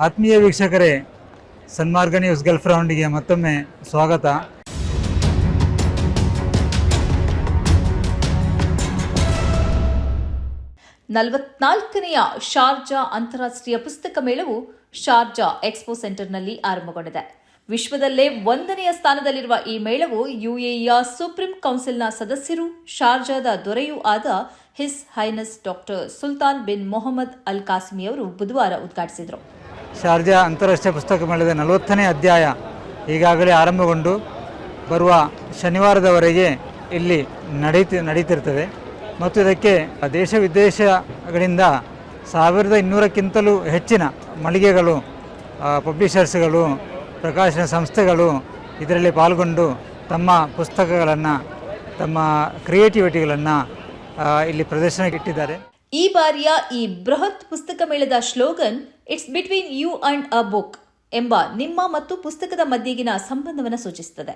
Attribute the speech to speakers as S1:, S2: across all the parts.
S1: ಆತ್ಮೀಯ ವೀಕ್ಷಕರೇ ಸನ್ಮಾರ್ಗ news Gulf ರೌಂಡ್ಗೆ ಮತ್ತೊಮ್ಮೆ ಸ್ವಾಗತ.
S2: ನಲವತ್ನಾಲ್ಕನೆಯ ಶಾರ್ಜಾ ಅಂತಾರಾಷ್ಟ್ರೀಯ ಪುಸ್ತಕ ಮೇಳವು ಶಾರ್ಜಾ ಎಕ್ಸ್ಪೋ ಸೆಂಟರ್ನಲ್ಲಿ ಆರಂಭಗೊಂಡಿದೆ. ವಿಶ್ವದಲ್ಲೇ ಒಂದನೆಯ ಸ್ಥಾನದಲ್ಲಿರುವ ಈ ಮೇಳವು ಯುಎಇಯ ಸುಪ್ರೀಂ ಕೌನ್ಸಿಲ್ನ ಸದಸ್ಯರು, ಶಾರ್ಜಾದ ದೊರೆಯೂ ಆದ His Highness doctor Sultan bin Mohammed Al Qasimi ಅವರು ಬುಧವಾರ ಉದ್ಘಾಟಿಸಿದರು.
S1: ಶಾರ್ಜಾ ಅಂತಾರಾಷ್ಟ್ರೀಯ ಪುಸ್ತಕ ಮೇಳದ ನಲವತ್ತನೇ ಅಧ್ಯಾಯ ಈಗಾಗಲೇ ಆರಂಭಗೊಂಡು, ಬರುವ ಶನಿವಾರದವರೆಗೆ ಇಲ್ಲಿ ನಡೀತಿ, ನಡೀತಿರ್ತದೆ. ಮತ್ತು ಇದಕ್ಕೆ ದೇಶ ವಿದೇಶಗಳಿಂದ ಸಾವಿರದ ಇನ್ನೂರಕ್ಕಿಂತಲೂ ಹೆಚ್ಚಿನ ಮಳಿಗೆಗಳು ಪಬ್ಲಿಷರ್ಸ್ಗಳು, ಪ್ರಕಾಶನ ಸಂಸ್ಥೆಗಳು ಇದರಲ್ಲಿ ಪಾಲ್ಗೊಂಡು ತಮ್ಮ ಪುಸ್ತಕಗಳನ್ನು, ತಮ್ಮ ಕ್ರಿಯೇಟಿವಿಟಿಗಳನ್ನು ಇಲ್ಲಿ ಪ್ರದರ್ಶನಕ್ಕೆ ಇಟ್ಟಿದ್ದಾರೆ.
S2: ಈ ಬಾರಿಯ ಈ ಬೃಹತ್ ಪುಸ್ತಕ ಮೇಳದ slogan it's between you and a book ಎಂಬ ನಿಮ್ಮ ಮತ್ತು ಪುಸ್ತಕದ ಮಧ್ಯೆಗಿನ ಸಂಬಂಧವನ್ನು ಸೂಚಿಸುತ್ತದೆ.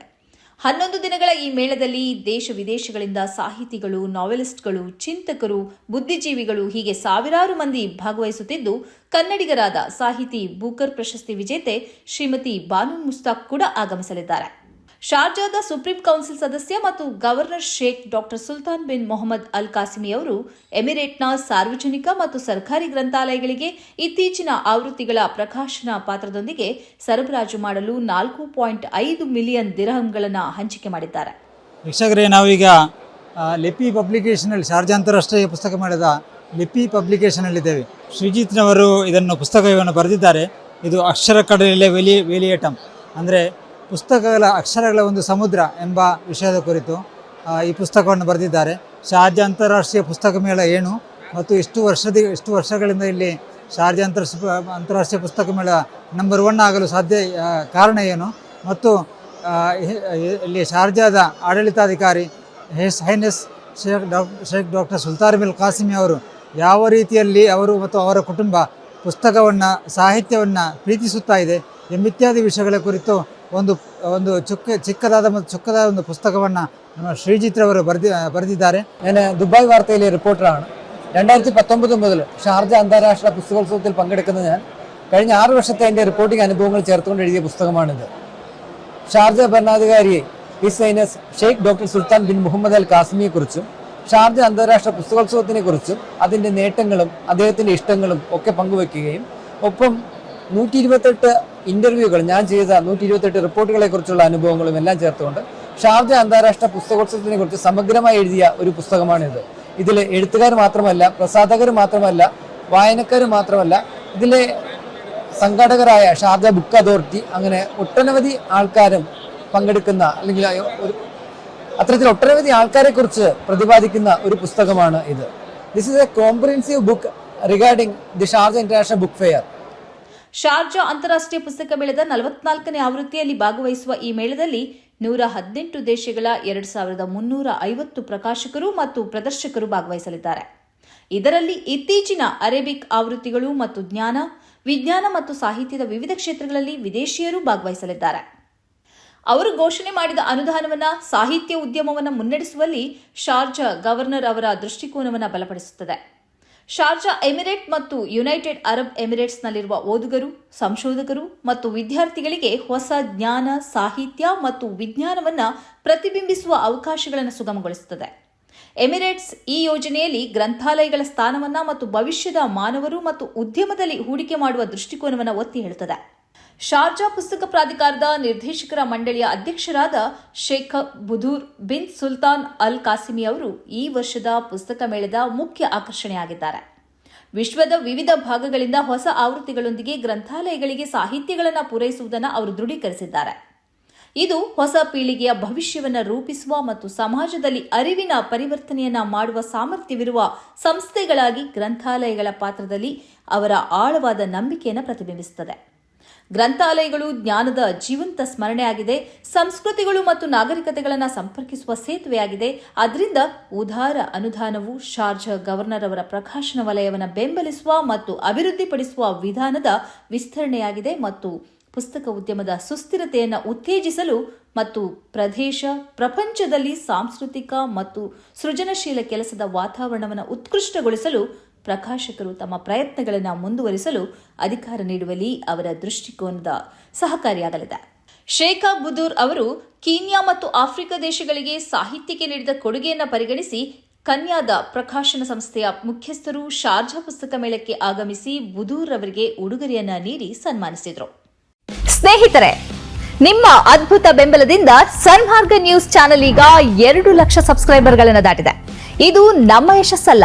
S2: ಹನ್ನೊಂದು ದಿನಗಳ ಈ ಮೇಳದಲ್ಲಿ ದೇಶ ವಿದೇಶಗಳಿಂದ ಸಾಹಿತಿಗಳು, ನಾವೆಲಿಸ್ಟ್ಗಳು, ಚಿಂತಕರು, ಬುದ್ಧಿಜೀವಿಗಳು ಹೀಗೆ ಸಾವಿರಾರು ಮಂದಿ ಭಾಗವಹಿಸುತ್ತಿದ್ದು, ಕನ್ನಡಿಗರಾದ ಸಾಹಿತಿ ಬೂಕರ್ ಪ್ರಶಸ್ತಿ ವಿಜೇತೆ ಶ್ರೀಮತಿ ಬಾನು ಮುಸ್ತಾಕ್ ಕೂಡ ಆಗಮಿಸಲಿದ್ದಾರೆ. ಶಾರ್ಜಾದ ಸುಪ್ರೀಂ ಕೌನ್ಸಿಲ್ ಸದಸ್ಯ ಮತ್ತು governor Sheikh doctor Sultan bin Mohammed Al Qasimi ಅವರು ಎಮಿರೇಟ್ನ ಸಾರ್ವಜನಿಕ ಮತ್ತು ಸರ್ಕಾರಿ ಗ್ರಂಥಾಲಯಗಳಿಗೆ ಇತ್ತೀಚಿನ ಆವೃತ್ತಿಗಳ ಪ್ರಕಾಶನ ಪಾತ್ರದೊಂದಿಗೆ ಸರಬರಾಜು ಮಾಡಲು ನಾಲ್ಕು ಪಾಯಿಂಟ್ ಐದು ಮಿಲಿಯನ್ ದಿರಹಂಗಳನ್ನು ಹಂಚಿಕೆ ಮಾಡಿದ್ದಾರೆ.
S1: ವೀಕ್ಷಕರೇ, ನಾವೀಗ ಲಿಪಿ ಪಬ್ಲಿಕೇಶನಲ್ಲಿ ಶಾರ್ಜಾ ಅಂತಾರಾಷ್ಟ್ರೀಯ ಪುಸ್ತಕ ಮೇಳದ ಲಿಪಿ ಪಬ್ಲಿಕೇಶನಲ್ಲಿದ್ದೇವೆ ಶ್ರೀಜಿತ್ನವರು ಇದನ್ನು ಪುಸ್ತಕವನ್ನು ಬರೆದಿದ್ದಾರೆ. ಇದು ಅಕ್ಷರ ಕಡಲೆ ವೇಲಿ ವೇಲಿಯಟಂ. ಅಂದರೆ ಪುಸ್ತಕಗಳ ಅಕ್ಷರಗಳ ಒಂದು ಸಮುದ್ರ ಎಂಬ ವಿಷಯದ ಕುರಿತು ಈ ಪುಸ್ತಕವನ್ನು ಬರೆದಿದ್ದಾರೆ. ಶಾರ್ಜಾ ಅಂತಾರಾಷ್ಟ್ರೀಯ ಪುಸ್ತಕ ಮೇಳ ಏನು ಮತ್ತು ಇಷ್ಟು ವರ್ಷದ, ಇಷ್ಟು ವರ್ಷಗಳಿಂದ ಇಲ್ಲಿ ಶಾರ್ಜಾ ಅಂತಾರಾಷ್ಟ್ರೀಯ ಅಂತಾರಾಷ್ಟ್ರೀಯ ಪುಸ್ತಕ ಮೇಳ ನಂಬರ್ ಒನ್ ಆಗಲು ಸಾಧ್ಯ ಕಾರಣ ಏನು ಮತ್ತು ಇಲ್ಲಿ ಶಾರ್ಜಾದ ಆಡಳಿತಾಧಿಕಾರಿ His Highness Sheikh doc Sheikh doctor Sultan bin Qasimi ಅವರು ಯಾವ ರೀತಿಯಲ್ಲಿ ಅವರು ಮತ್ತು ಅವರ ಕುಟುಂಬ ಪುಸ್ತಕವನ್ನು, ಸಾಹಿತ್ಯವನ್ನು ಪ್ರೀತಿಸುತ್ತಾ ಇದೆ ಎಂಬಿತ್ಯಾದಿ ವಿಷಯಗಳ ಕುರಿತು ಒಂದು ಒಂದು ಚುಕ್ಕ ಚಿಕ್ಕದಾದ ಮತ್ತು ಚೊಕ್ಕದಾದ ಒಂದು ಪುಸ್ತಕವನ್ನು ನಮ್ಮ ಶ್ರೀಜಿತ್ ಬರೆದಿ ಬರೆದಿದ್ದಾರೆ.
S3: ഞാൻ ദുബായ് വാർത്തയിലെ റിപ്പോർട്ടറാണ് രണ്ടായിരത്തി പത്തൊമ്പത് മുതൽ ഷാർജ അന്താരാഷ്ട്ര പുസ്തകോത്സവത്തിൽ പങ്കെടുക്കുന്ന ഞാൻ കഴിഞ്ഞ ആറ് വർഷത്തെ എന്റെ റിപ്പോർട്ടിംഗ് അനുഭവങ്ങൾ ചേർത്തുകൊണ്ട് എഴുതിയ പുസ്തകമാണിത്. Sharjah ഭരണാധികാരിയെ His Highness Sheikh doctor Sultan bin Mohammed Al കാസിമിയെക്കുറിച്ചും Sharjah അന്താരാഷ്ട്ര പുസ്തകോത്സവത്തിനെക്കുറിച്ചും അതിന്റെ നേട്ടങ്ങളും അദ്ദേഹത്തിന്റെ ഇഷ്ടങ്ങളും ഒക്കെ പങ്കുവെക്കുകയും ഒപ്പം നൂറ്റി ഇരുപത്തെട്ട് ഇന്റർവ്യൂകൾ ഞാൻ ചെയ്ത നൂറ്റി ഇരുപത്തെട്ട് റിപ്പോർട്ടുകളെ കുറിച്ചുള്ള അനുഭവങ്ങളും എല്ലാം ചേർത്തുകൊണ്ട് ഷാർജ അന്താരാഷ്ട്ര പുസ്തകോത്സവത്തിനെ കുറിച്ച് സമഗ്രമായി എഴുതിയ ഒരു പുസ്തകമാണിത്. ഇതിൽ എഴുത്തുകാർ മാത്രമല്ല പ്രസാധകർ മാത്രമല്ല വായനക്കാർ മാത്രമല്ല ഇതിലെ സംഘാടകരായ ഷാർജ ബുക്ക് അതോറിറ്റി അങ്ങനെ ഒട്ടനവധി ആൾക്കാരും പങ്കെടുക്കുന്ന അല്ലെങ്കിൽ ഒരു അത്തരത്തിൽ ഒട്ടനവധി ആൾക്കാരെ കുറിച്ച് പ്രതിപാദിക്കുന്ന ഒരു പുസ്തകമാണ് ഇത്. This is a comprehensive book regarding the Sharjah international book fair
S2: Sharjah ಅಂತಾರಾಷ್ಟ್ರೀಯ ಪುಸ್ತಕ ಮೇಳದ ನಲವತ್ನಾಲ್ಕನೇ ಆವೃತ್ತಿಯಲ್ಲಿ ಭಾಗವಹಿಸುವ ಈ ಮೇಳದಲ್ಲಿ ನೂರ ಹದಿನೆಂಟು ದೇಶಗಳ ಎರಡು ಸಾವಿರದ ಮುನ್ನೂರ ಐವತ್ತು ಪ್ರಕಾಶಕರು ಮತ್ತು ಪ್ರದರ್ಶಕರು ಭಾಗವಹಿಸಲಿದ್ದಾರೆ. ಇದರಲ್ಲಿ ಇತ್ತೀಚಿನ ಅರೇಬಿಕ್ ಆವೃತ್ತಿಗಳು ಮತ್ತು ಜ್ಞಾನ, ವಿಜ್ಞಾನ ಮತ್ತು ಸಾಹಿತ್ಯದ ವಿವಿಧ ಕ್ಷೇತ್ರಗಳಲ್ಲಿ ವಿದೇಶಿಯರು ಭಾಗವಹಿಸಲಿದ್ದಾರೆ. ಅವರು ಘೋಷಣೆ ಮಾಡಿದ ಅನುದಾನವನ್ನು, ಸಾಹಿತ್ಯ ಉದ್ಯಮವನ್ನು ಮುನ್ನಡೆಸುವಲ್ಲಿ ಶಾರ್ಜಾ ಗವರ್ನರ್ ಅವರ ದೃಷ್ಟಿಕೋನವನ್ನು ಬಲಪಡಿಸುತ್ತದೆ. ಶಾರ್ಜಾ ಎಮಿರೇಟ್ ಮತ್ತು ಯುನೈಟೆಡ್ ಅರಬ್ ಎಮಿರೇಟ್ಸ್ನಲ್ಲಿರುವ ಓದುಗರು, ಸಂಶೋಧಕರು ಮತ್ತು ವಿದ್ಯಾರ್ಥಿಗಳಿಗೆ ಹೊಸ ಜ್ಞಾನ, ಸಾಹಿತ್ಯ ಮತ್ತು ವಿಜ್ಞಾನವನ್ನು ಪ್ರತಿಬಿಂಬಿಸುವ ಅವಕಾಶಗಳನ್ನು ಸುಗಮಗೊಳಿಸುತ್ತದೆ. ಎಮಿರೇಟ್ಸ್ ಈ ಯೋಜನೆಯಲ್ಲಿ ಗ್ರಂಥಾಲಯಗಳ ಸ್ಥಾನವನ್ನು ಮತ್ತು ಭವಿಷ್ಯದ ಮಾನವರು ಮತ್ತು ಉದ್ಯಮದಲ್ಲಿ ಹೂಡಿಕೆ ಮಾಡುವ ದೃಷ್ಟಿಕೋನವನ್ನು ಒತ್ತಿ ಹೇಳುತ್ತದೆ. ಶಾರ್ಜಾ ಪುಸ್ತಕ ಪ್ರಾಧಿಕಾರದ ನಿರ್ದೇಶಕರ ಮಂಡಳಿಯ ಅಧ್ಯಕ್ಷರಾದ ಶೇಖ್ ಬುಧೂರ್ ಬಿನ್ ಸುಲ್ತಾನ್ ಅಲ್ ಕಾಸಿಮಿ ಅವರು ಈ ವರ್ಷದ ಪುಸ್ತಕ ಮೇಳದ ಮುಖ್ಯ ಆಕರ್ಷಣೆಯಾಗಿದ್ದಾರೆ. ವಿಶ್ವದ ವಿವಿಧ ಭಾಗಗಳಿಂದ ಹೊಸ ಆವೃತ್ತಿಗಳೊಂದಿಗೆ ಗ್ರಂಥಾಲಯಗಳಿಗೆ ಸಾಹಿತ್ಯಗಳನ್ನು ಪೂರೈಸುವುದನ್ನು ಅವರು ದೃಢೀಕರಿಸಿದ್ದಾರೆ. ಇದು ಹೊಸ ಪೀಳಿಗೆಯ ಭವಿಷ್ಯವನ್ನು ರೂಪಿಸುವ ಮತ್ತು ಸಮಾಜದಲ್ಲಿ ಅರಿವಿನ ಪರಿವರ್ತನೆಯನ್ನು ಮಾಡುವ ಸಾಮರ್ಥ್ಯವಿರುವ ಸಂಸ್ಥೆಗಳಾಗಿ ಗ್ರಂಥಾಲಯಗಳ ಪಾತ್ರದಲ್ಲಿ ಅವರ ಆಳವಾದ ನಂಬಿಕೆಯನ್ನು ಪ್ರತಿಬಿಂಬಿಸುತ್ತದೆ. ಗ್ರಂಥಾಲಯಗಳು ಜ್ಞಾನದ ಜೀವಂತ ಸ್ಮರಣೆಯಾಗಿದೆ, ಸಂಸ್ಕೃತಿಗಳು ಮತ್ತು ನಾಗರಿಕತೆಗಳನ್ನು ಸಂಪರ್ಕಿಸುವ ಸೇತುವೆಯಾಗಿದೆ. ಅದರಿಂದ ಉದಾರ ಅನುದಾನವು ಶಾರ್ಜಾ ಗವರ್ನರ್ ಅವರ ಪ್ರಕಾಶನ ವಲಯವನ್ನು ಬೆಂಬಲಿಸುವ ಮತ್ತು ಅಭಿವೃದ್ಧಿಪಡಿಸುವ ವಿಧಾನದ ವಿಸ್ತರಣೆಯಾಗಿದೆ ಮತ್ತು ಪುಸ್ತಕ ಉದ್ಯಮದ ಸುಸ್ಥಿರತೆಯನ್ನು ಉತ್ತೇಜಿಸಲು ಮತ್ತು ಪ್ರದೇಶ, ಪ್ರಪಂಚದಲ್ಲಿ ಸಾಂಸ್ಕೃತಿಕ ಮತ್ತು ಸೃಜನಶೀಲ ಕೆಲಸದ ವಾತಾವರಣವನ್ನು ಉತ್ಕೃಷ್ಟಗೊಳಿಸಲು ಪ್ರಕಾಶಕರು ತಮ್ಮ ಪ್ರಯತ್ನಗಳನ್ನು ಮುಂದುವರಿಸಲು ಅಧಿಕಾರ ನೀಡುವಲ್ಲಿ ಅವರ ದೃಷ್ಟಿಕೋನದ ಸಹಕಾರಿಯಾಗಲಿದೆ. ಶೇಖಾ ಬುದೂರ್ ಅವರು ಕೀನ್ಯಾ ಮತ್ತು ಆಫ್ರಿಕಾ ದೇಶಗಳಿಗೆ ಸಾಹಿತ್ಯಕ್ಕೆ ನೀಡಿದ ಕೊಡುಗೆಯನ್ನು ಪರಿಗಣಿಸಿ ಕನ್ಯಾದ ಪ್ರಕಾಶನ ಸಂಸ್ಥೆಯ ಮುಖ್ಯಸ್ಥರು ಶಾರ್ಜಾ ಪುಸ್ತಕ ಮೇಳಕ್ಕೆ ಆಗಮಿಸಿ ಬುದೂರ್ ಅವರಿಗೆ ಉಡುಗೊರೆಯನ್ನ ನೀಡಿ ಸನ್ಮಾನಿಸಿದರು. ಸ್ನೇಹಿತರೆ, ನಿಮ್ಮ ಅದ್ಭುತ ಬೆಂಬಲದಿಂದ ಸನ್ಮಾರ್ಗ ನ್ಯೂಸ್ ಚಾನೆಲ್ ಈಗ ಎರಡು ಲಕ್ಷ ಸಬ್ಸ್ಕ್ರೈಬರ್ಗಳನ್ನು ದಾಟಿದೆ. ಇದು ನಮ್ಮ ಯಶಸ್ಸಲ್ಲ.